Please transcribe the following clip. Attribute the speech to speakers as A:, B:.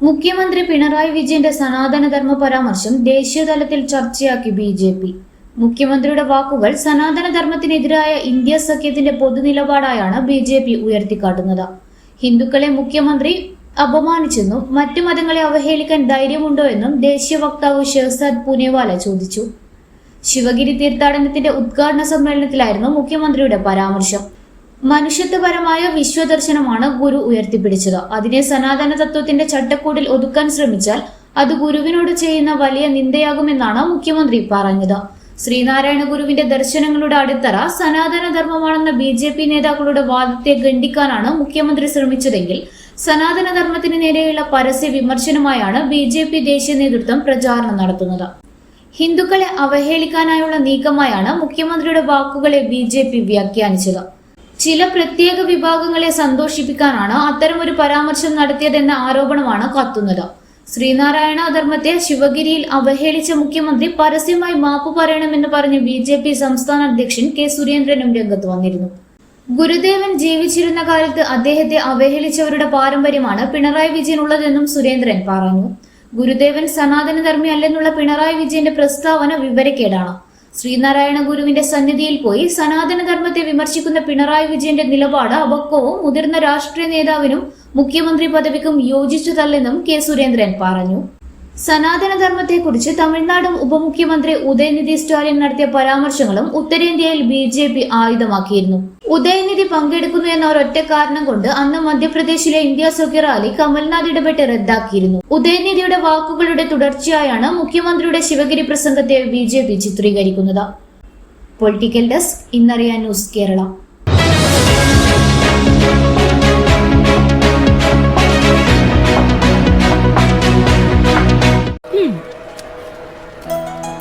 A: മുഖ്യമന്ത്രി പിണറായി വിജയന്റെ സനാതനധർമ്മ പരാമർശം ദേശീയതലത്തിൽ ചർച്ചയാക്കി ബി ജെ പി. മുഖ്യമന്ത്രിയുടെ വാക്കുകൾ സനാതനധർമ്മത്തിനെതിരായ ഇന്ത്യ സഖ്യത്തിന്റെ പൊതുനിലപാടായാണ് ബി ജെ പി ഉയർത്തിക്കാട്ടുന്നത്. ഹിന്ദുക്കളെ മുഖ്യമന്ത്രി അപമാനിച്ചെന്നും മറ്റു മതങ്ങളെ അവഹേളിക്കാൻ ധൈര്യമുണ്ടോ എന്നും ദേശീയ വക്താവ് ഷെഹസാദ് പൂനെവാല ചോദിച്ചു. ശിവഗിരി തീർത്ഥാടനത്തിന്റെ ഉദ്ഘാടന സമ്മേളനത്തിലായിരുന്നു മുഖ്യമന്ത്രിയുടെ പരാമർശം. മനുഷ്യത്വപരമായ വിശ്വദർശനമാണ് ഗുരു ഉയർത്തിപ്പിടിച്ചത്. അതിനെ സനാതന തത്വത്തിന്റെ ചട്ടക്കൂടിൽ ഒതുക്കാൻ ശ്രമിച്ചാൽ അത് ഗുരുവിനോട് ചെയ്യുന്ന വലിയ നിന്ദയാകുമെന്നാണ് മുഖ്യമന്ത്രി പറഞ്ഞത്. ശ്രീനാരായണ ഗുരുവിന്റെ ദർശനങ്ങളുടെ അടിത്തറ സനാതന ധർമ്മമാണെന്ന ബി ജെ പി നേതാക്കളുടെ വാദത്തെ ഖണ്ഡിക്കാനാണ് മുഖ്യമന്ത്രി ശ്രമിച്ചതെങ്കിൽ സനാതന ധർമ്മത്തിന് നേരെയുള്ള പരസ്യ വിമർശനമായാണ് ബി ജെ പി ദേശീയ നേതൃത്വം പ്രചാരണം നടത്തുന്നത്. ഹിന്ദുക്കളെ അവഹേളിക്കാനായുള്ള നീക്കമായാണ് മുഖ്യമന്ത്രിയുടെ വാക്കുകളെ ബി വ്യാഖ്യാനിച്ചത്. ചില പ്രത്യേക വിഭാഗങ്ങളെ സന്തോഷിപ്പിക്കാനാണ് അത്തരമൊരു പരാമർശം നടത്തിയതെന്ന ആരോപണമാണ് കത്തുന്നത്. ശ്രീനാരായണ ധർമ്മത്തെ ശിവഗിരിയിൽ അവഹേളിച്ച മുഖ്യമന്ത്രി പരസ്യമായി മാപ്പ് പറയണമെന്ന് പറഞ്ഞ് ബി ജെ പി സംസ്ഥാന അധ്യക്ഷൻ കെ സുരേന്ദ്രനും രംഗത്ത് വന്നിരുന്നു. ഗുരുദേവൻ ജീവിച്ചിരുന്ന കാലത്ത് അദ്ദേഹത്തെ അവഹേളിച്ചവരുടെ പാരമ്പര്യമാണ് പിണറായി വിജയൻ ഉള്ളതെന്നും സുരേന്ദ്രൻ പറഞ്ഞു. ഗുരുദേവൻ സനാതനധർമ്മി അല്ലെന്നുള്ള പിണറായി വിജയന്റെ പ്രസ്താവന വിവരക്കേടാണ്. ശ്രീനാരായണ ഗുരുവിന്റെ സന്നിധിയിൽ പോയി സനാതനധർമ്മത്തെ വിമർശിക്കുന്ന പിണറായി വിജയന്റെ നിലപാട് അപക്വവും മുതിർന്ന രാഷ്ട്രീയ നേതാവിനും മുഖ്യമന്ത്രി പദവിക്കും യോജിച്ചതല്ലെന്നും കെ സുരേന്ദ്രൻ പറഞ്ഞു. സനാതനധർമ്മത്തെക്കുറിച്ച് തമിഴ്നാട് ഉപമുഖ്യമന്ത്രി ഉദയനിധി സ്റ്റാലിൻ നടത്തിയ പരാമർശങ്ങളും ഉത്തരേന്ത്യയിൽ ബി ആയുധമാക്കിയിരുന്നു. ഉദയനിധി പങ്കെടുക്കുന്നു എന്ന ഒരൊറ്റ കാരണം കൊണ്ട് അന്ന് മധ്യപ്രദേശിലെ ഇന്ത്യ സഖ്യ റാലി കമൽനാഥ് ഇടപെട്ട് റദ്ദാക്കിയിരുന്നു. ഉദയനിധിയുടെ വാക്കുകളുടെ തുടർച്ചയായാണ് മുഖ്യമന്ത്രിയുടെ ശിവഗിരി പ്രസംഗത്തെ ബി ചിത്രീകരിക്കുന്നത്. പൊളിറ്റിക്കൽ ഡെസ്ക് ഇന്നറിയാൻ ന്യൂസ് കേരള.